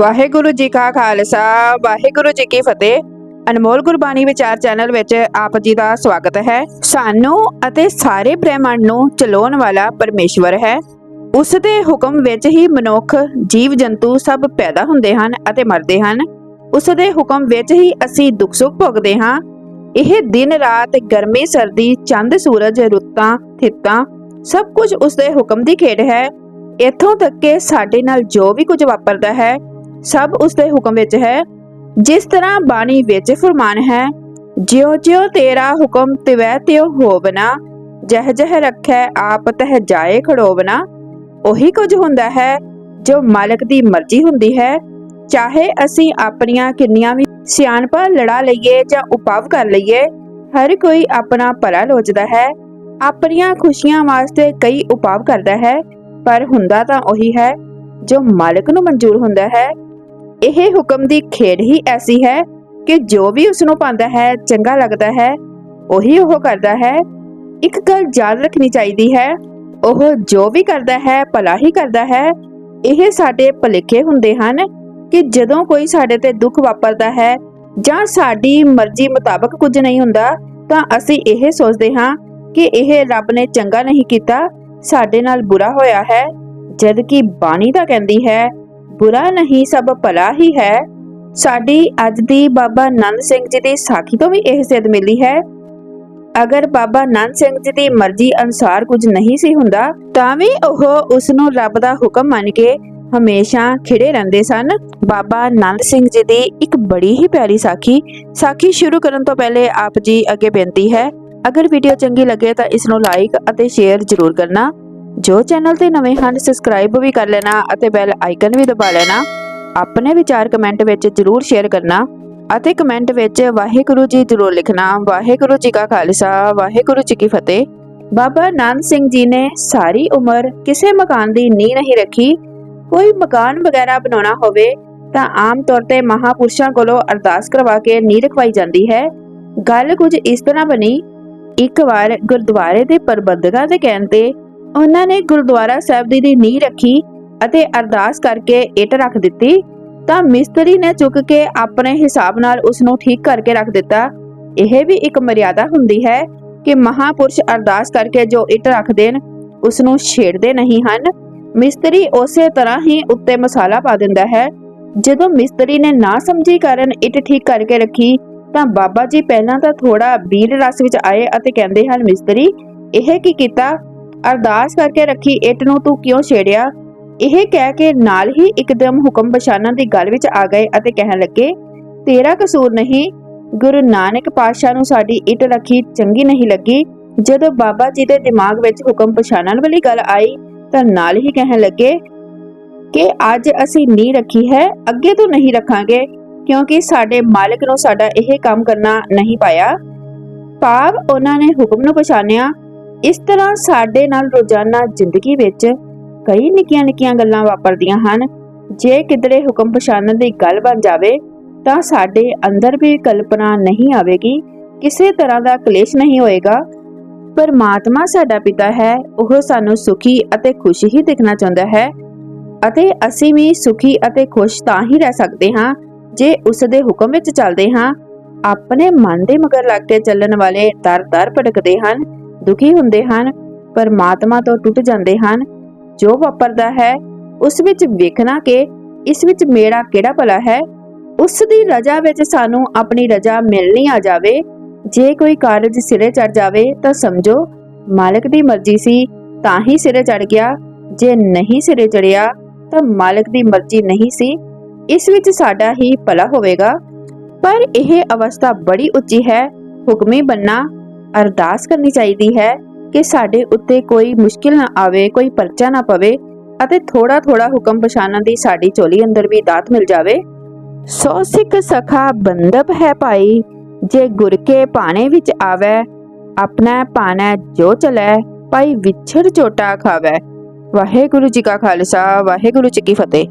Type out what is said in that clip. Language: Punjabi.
ਵਾਹਿਗੁਰੂ ਜੀ ਕਾ ਖਾਲਸਾ, ਵਾਹਿਗੁਰੂ ਜੀ ਕੀ ਫਤਿਹ। ਅਨਮੋਲ ਗੁਰਬਾਣੀ ਵਿਚਾਰ ਚੈਨਲ ਵਿੱਚ ਆਪ ਜੀ ਦਾ ਸਵਾਗਤ ਹੈ। ਸਾਨੂੰ ਅਤੇ ਸਾਰੇ ਬ੍ਰਹਿਮੰਡ ਨੂੰ ਚਲਾਉਣ ਵਾਲਾ ਪਰਮੇਸ਼ਵਰ ਹੈ। ਉਸ ਦੇ ਹੁਕਮ ਵਿੱਚ ਹੀ ਮਨੁੱਖ ਜੀਵ ਜੰਤੂ ਸਭ ਪੈਦਾ ਹੁੰਦੇ ਹਨ ਅਤੇ ਮਰਦੇ ਹਨ। ਉਸ ਦੇ ਹੁਕਮ ਵਿੱਚ ਹੀ ਅਸੀਂ ਦੁੱਖ ਸੁੱਖ ਭੋਗਦੇ ਹਾਂ। ਇਹ ਦਿਨ ਰਾਤ ਗਰਮੀ, ਸਰਦੀ, ਚੰਦ, ਸੂਰਜ, ਰੁੱਤਾਂ, ਥਿੱਤਾਂ ਸਭ ਕੁਝ ਉਸ ਦੇ ਹੁਕਮ ਦੀ ਖੇਡ ਹੈ। ਇੱਥੋਂ ਤੱਕ ਕਿ ਸਾਡੇ ਨਾਲ ਜੋ ਵੀ ਕੁਝ ਵਾਪਰਦਾ ਹੈ ਸਭ ਉਸ ਦੇ ਹੁਕਮ ਵਿੱਚ ਹੈ। ਜਿਸ ਤਰ੍ਹਾਂ ਬਾਣੀ ਵਿੱਚ ਫਰਮਾਨ ਹੈ ਜਿਉ ਜਿਉ ਤੇਰਾ ਹੁਕਮ ਤਿਵੈ ਤਿਉ ਹੋਵਨਾ ਜਹ ਜਹ ਰੱਖੈ ਆਪ ਤਹ ਜਾਏ ਖੜੋਵਨਾ। ਉਹੀ ਕੁਝ ਹੁੰਦਾ ਹੈ ਜੋ ਮਾਲਕ ਦੀ ਮਰਜ਼ੀ ਹੁੰਦੀ ਹੈ। ਚਾਹੇ ਅਸੀਂ ਆਪਣੀਆਂ ਕਿੰਨੀਆਂ ਵੀ ਸਿਆਣਪਾਂ ਲੜਾ ਲਈਏ ਜਾਂ ਉਪਾਵ ਕਰ ਲਈਏ, ਹਰ ਕੋਈ ਆਪਣਾ ਭਲਾ ਲੋਚਦਾ ਹੈ। ਆਪਣੀਆਂ ਖੁਸ਼ੀਆਂ ਵਾਸਤੇ ਕਈ ਉਪਾਅ ਕਰਦਾ ਹੈ, ਪਰ ਹੁੰਦਾ ਤਾਂ ਉਹੀ ਹੈ ਜੋ ਮਾਲਕ ਨੂੰ ਮਨਜ਼ੂਰ ਹੁੰਦਾ ਹੈ। ਇਹ ਹੁਕਮ ਦੀ ਖੇਡ ਹੀ ਐਸੀ ਹੈ ਕਿ ਜੋ ਵੀ ਉਸ ਨੂੰ ਪਾਉਂਦਾ ਹੈ, ਚੰਗਾ ਲੱਗਦਾ ਹੈ, ਉਹੀ ਉਹ ਕਰਦਾ ਹੈ। ਇੱਕ ਗੱਲ ਯਾਦ ਰੱਖਣੀ ਚਾਹੀਦੀ ਹੈ, ਉਹ ਜੋ ਵੀ ਕਰਦਾ ਹੈ, ਭਲਾ ਹੀ ਕਰਦਾ ਹੈ। ਇਹ ਸਾਡੇ ਭਲੇਖੇ ਹੁੰਦੇ ਹਨ ਕਿ ਜਦੋਂ ਕੋਈ ਸਾਡੇ ਤੇ ਦੁੱਖ ਵਾਪਰਦਾ ਹੈ ਜਾਂ ਸਾਡੀ ਮਰਜ਼ੀ ਮੁਤਾਬਕ ਕੁਝ ਨਹੀਂ ਹੁੰਦਾ, ਤਾਂ ਅਸੀਂ ਇਹ ਸੋਚਦੇ ਹਾਂ ਕਿ ਇਹ ਰੱਬ ਨੇ ਚੰਗਾ ਨਹੀਂ ਕੀਤਾ, ਸਾਡੇ ਨਾਲ ਬੁਰਾ ਹੋਇਆ ਹੈ ਜਦ ਕਿ ਬਾਣੀ ਤਾਂ ਕਹਿੰਦੀ ਹੈ ਬੁਰਾ ਨਹੀਂ ਸਭ ਭਲਾ ਹੀ ਹੈ। ਸਾਡੀ ਅੱਜ ਦੀ ਬਾਬਾ ਨੰਦ ਸਿੰਘ ਜੀ ਦੀ ਸਾਖੀ ਤੋਂ ਵੀ ਇਹ ਸਿੱਧ ਮਿਲੀ ਹੈ। ਅਗਰ ਬਾਬਾ ਨੰਦ ਸਿੰਘ ਜੀ ਦੀ ਮਰਜ਼ੀ ਅਨੁਸਾਰ ਕੁਝ ਨਹੀਂ ਸੀ ਹੁੰਦਾ, ਤਾਂ ਵੀ ਉਹ ਉਸ ਨੂੰ ਰੱਬ ਦਾ ਹੁਕਮ ਮੰਨ ਕੇ ਹਮੇਸ਼ਾ ਖਿੜੇ ਰਹਿੰਦੇ ਸਨ। ਬਾਬਾ ਨੰਦ ਸਿੰਘ ਜੀ ਦੀ ਇੱਕ ਬੜੀ ਹੀ ਪਿਆਰੀ ਸਾਖੀ। ਸਾਖੀ ਸ਼ੁਰੂ ਕਰਨ ਤੋਂ ਪਹਿਲੇ ਆਪ ਜੀ ਅੱਗੇ ਬੇਨਤੀ ਹੈ, ਅਗਰ ਵੀਡੀਓ ਚੰਗੀ ਲੱਗੇ ਤਾਂ ਇਸ ਨੂੰ ਲਾਈਕ ਅਤੇ ਸ਼ੇਅਰ ਜ਼ਰੂਰ ਕਰਨਾ। ਜੋ ਚੈਨਲ ਤੇ ਨਵੇਂ ਹਨ ਸਬਸਕ੍ਰਾਈਬ ਵੀ ਕਰ ਲੈਣਾ ਅਤੇ ਬੈਲ ਆਈਕਨ ਵੀ ਦਬਾ ਲੈਣਾ। ਆਪਣੇ ਵਿਚਾਰ ਕਮੈਂਟ ਵਿੱਚ ਜ਼ਰੂਰ ਸ਼ੇਅਰ ਕਰਨਾ ਅਤੇ ਕਮੈਂਟ ਵਿੱਚ ਵਾਹਿਗੁਰੂ ਜੀ ਜ਼ਰੂਰ ਲਿਖਣਾ। ਵਾਹਿਗੁਰੂ ਜੀ ਕਾ ਖਾਲਸਾ, ਵਾਹਿਗੁਰੂ ਜੀ ਕੀ ਫਤਿਹ। ਬਾਬਾ ਨਾਨਕ ਸਿੰਘ ਜੀ ਨੇ ਸਾਰੀ ਉਮਰ ਕਿਸੇ ਮਕਾਨ ਦੀ ਨੀਂਹ ਨਹੀਂ ਰੱਖੀ। ਕੋਈ ਮਕਾਨ ਵਗੈਰਾ ਬਣਾਉਣਾ ਹੋਵੇ ਤਾਂ ਆਮ ਤੌਰ ਤੇ ਮਹਾਪੁਰਸ਼ਾਂ ਕੋਲੋਂ ਅਰਦਾਸ ਕਰਵਾ ਕੇ ਨੀਂਹ ਰਖਵਾਈ ਜਾਂਦੀ ਹੈ। ਗੱਲ ਕੁਝ ਇਸ ਤਰ੍ਹਾਂ ਬਣੀ, ਇੱਕ ਵਾਰ ਗੁਰਦੁਆਰੇ ਦੇ ਪ੍ਰਬੰਧਕਾਂ ਦੇ ਕਹਿਣ ਤੇ ਉਹਨਾਂ ਨੇ ਗੁਰਦੁਆਰਾ ਸਾਹਿਬ ਦੀ ਦੀ ਨੀਂਹ ਰੱਖੀ ਅਤੇ ਅਰਦਾਸ ਕਰਕੇ ਇੱਟ ਰੱਖ ਦਿੱਤੀ, ਤਾਂ ਮਿਸਤਰੀ ਨੇ ਚੁੱਕ ਕੇ ਆਪਣੇ ਹਿਸਾਬ ਨਾਲ ਉਸ ਨੂੰ ਠੀਕ ਕਰਕੇ ਰੱਖ ਦਿੱਤਾ। ਇਹ ਵੀ ਇੱਕ ਮਰਿਆਦਾ ਹੁੰਦੀ ਹੈ ਕਿ ਮਹਾਪੁਰਸ਼ ਅਰਦਾਸ ਕਰਕੇ ਜੋ ਇੱਟ ਰੱਖ ਦੇਣ ਉਸ ਨੂੰ ਛੇੜਦੇ ਨਹੀਂ ਹਨ। ਮਿਸਤਰੀ ਉਸੇ ਤਰ੍ਹਾਂ ਹੀ ਉੱਤੇ ਮਸਾਲਾ ਪਾ ਦਿੰਦਾ ਹੈ। ਜਦੋਂ ਮਿਸਤਰੀ ਨੇ ਨਾ ਸਮਝੀ ਕਾਰਨ ਇੱਟ ਠੀਕ ਕਰਕੇ ਰੱਖੀ, ਤਾਂ ਬਾਬਾ ਜੀ ਪਹਿਲਾਂ ਤਾਂ ਥੋੜਾ ਬੀਲ ਰਸ ਵਿੱਚ ਆਏ ਅਤੇ ਕਹਿੰਦੇ ਹਨ, ਮਿਸਤਰੀ, ਇਹ ਕੀ ਕੀਤਾ? ਅਰਦਾਸ ਕਰਕੇ ਰੱਖੀ, ਇੱਟ ਨੂੰ ਤੂੰ ਕਿਉਂ ਛੇੜਿਆ? ਇਹ ਕਹਿ ਕੇ ਨਾਲ ਹੀ ਇੱਕਦਮ ਹੁਕਮ ਪਛਾਣਨ ਦੀ ਗੱਲ ਵਿੱਚ ਆ ਗਏ ਅਤੇ ਕਹਿਣ ਲੱਗੇ, ਤੇਰਾ ਕਸੂਰ ਨਹੀਂ। ਗੁਰੂ ਨਾਨਕ ਪਾਤਸ਼ਾਹ ਨੂੰ ਸਾਡੀ ਇੱਟ ਰੱਖੀ ਚੰਗੀ ਨਹੀਂ ਲੱਗੀ। ਜਦੋਂ ਬਾਬਾ ਜੀ ਦੇ ਦਿਮਾਗ ਵਿੱਚ ਹੁਕਮ ਪਛਾਣਨ ਵਾਲੀ ਗੱਲ ਆਈ, ਤਾਂ ਨਾਲ ਹੀ ਕਹਿਣ ਲੱਗੇ, ਕਿ ਅੱਜ ਅਸੀਂ ਨਹੀਂ ਰੱਖੀ ਹੈ, ਅੱਗੇ ਤੋਂ ਨਹੀਂ ਰੱਖਾਂਗੇ, ਕਿਉਂਕਿ ਸਾਡੇ ਮਾਲਕ ਨੂੰ ਸਾਡਾ ਇਹ ਕੰਮ ਕਰਨਾ ਨਹੀਂ ਪਾਇਆ। ਭਾਵ ਉਹਨਾਂ ਨੇ ਹੁਕਮ ਨੂੰ ਪਛਾਣਿਆ ਇਸ ਤਰ੍ਹਾਂ ਸਾਡੇ ਨਾਲ ਰੋਜ਼ਾਨਾ ਜ਼ਿੰਦਗੀ ਵਿੱਚ ਕਈ ਨਿੱਕੀਆਂ-ਨਿੱਕੀਆਂ ਗੱਲਾਂ ਵਾਪਰਦੀਆਂ ਹਨ। ਜੇ ਕਿਧਰੇ ਹੁਕਮ ਪਛਾਣਨ ਦੀ ਗੱਲ ਬਣ ਜਾਵੇ, ਤਾਂ ਸਾਡੇ ਅੰਦਰ ਵੀ ਕਲਪਨਾ ਨਹੀਂ ਆਵੇਗੀ, ਕਿਸੇ ਤਰ੍ਹਾਂ ਦਾ ਕਲੇਸ਼ ਨਹੀਂ ਹੋਏਗਾ। ਪਰਮਾਤਮਾ ਸਾਡਾ ਪਿਤਾ ਹੈ, ਉਹ ਸਾਨੂੰ ਸੁਖੀ ਅਤੇ ਖੁਸ਼ ਹੀ ਦੇਖਣਾ ਚਾਹੁੰਦਾ ਹੈ। ਅਤੇ ਅਸੀਂ ਵੀ ਸੁਖੀ ਅਤੇ ਖੁਸ਼ ਤਾਂ ਹੀ ਰਹਿ ਸਕਦੇ ਹਾਂ, ਜੇ ਉਸ ਦੇ ਹੁਕਮ ਵਿੱਚ ਚੱਲਦੇ ਹਾਂ। ਆਪਣੇ ਮਨ ਦੇ ਮਗਰ ਲੱਗ ਕੇ ਚੱਲਣ ਵਾਲੇ ਦਰ-ਦਰ ਭਟਕਦੇ ਹਨ। ਦੁਖੀ ਹੁੰਦੇ ਹਨ, ਪਰਮਾਤਮਾ ਤੋਂ ਟੁੱਟ ਜਾਂਦੇ ਹਨ। ਜੋ ਵਾਪਰਦਾ ਹੈ, ਉਸ ਵਿੱਚ ਵੇਖਣਾ ਕਿ ਇਸ ਵਿੱਚ ਮੇਰਾ ਕਿਹੜਾ ਭਲਾ ਹੈ? ਉਸ ਦੀ ਰਜ਼ਾ ਵਿੱਚ ਸਾਨੂੰ ਆਪਣੀ ਰਜ਼ਾ ਮਿਲਣੀ ਆ ਜਾਵੇ। ਜੇ ਕੋਈ ਕਾਰਜ ਸਿਰੇ ਚੜ ਜਾਵੇ ਤਾਂ ਸਮਝੋ, ਮਾਲਕ ਦੀ ਮਰਜ਼ੀ ਸੀ, ਤਾਂ ਹੀ ਸਿਰੇ ਚੜ ਗਿਆ। ਜੇ ਨਹੀਂ ਸਿਰੇ ਚੜਿਆ ਤਾਂ ਮਾਲਕ ਦੀ ਮਰਜ਼ੀ ਨਹੀਂ ਸੀ। ਇਸ ਵਿੱਚ ਸਾਡਾ ਹੀ ਭਲਾ ਹੋਵੇਗਾ। ਪਰ ਇਹ ਅਵਸਥਾ ਬੜੀ ਉੱਚੀ ਹੈ, ਹੁਕਮੀ ਬੰਨਾ। ਅਰਦਾਸ ਕਰਨੀ ਚਾਹੀਦੀ ਹੈ ਕਿ ਸਾਡੇ ਉੱਤੇ ਕੋਈ ਮੁਸ਼ਕਿਲ ਨਾ ਆਵੇ, ਕੋਈ ਪਰਚਾ ਨਾ ਪਵੇ ਅਤੇ ਥੋੜਾ ਥੋੜਾ ਹੁਕਮ ਪਛਾਣਨ ਦੀ ਸਾਡੀ ਝੋਲੀ ਅੰਦਰ ਵੀ ਦਾਤ ਮਿਲ ਜਾਵੇ। ਸੋ ਸਿੱਖ ਸਖਾ ਬੰਦਪ ਹੈ ਭਾਈ, ਜੇ ਗੁਰ ਕੇ ਪਾਣੇ ਵਿੱਚ ਆਵੇ, ਆਪਣਾ ਪਾਣਾ ਜੋ ਚਲੇ, ਭਾਈ ਵਿਛੜ ਚੋਟਾ ਖਾਵੇ। ਵਾਹਿਗੁਰੂ ਜੀ ਕਾ ਖਾਲਸਾ, ਵਾਹਿਗੁਰੂ ਜੀ ਕੀ ਫਤਿਹ।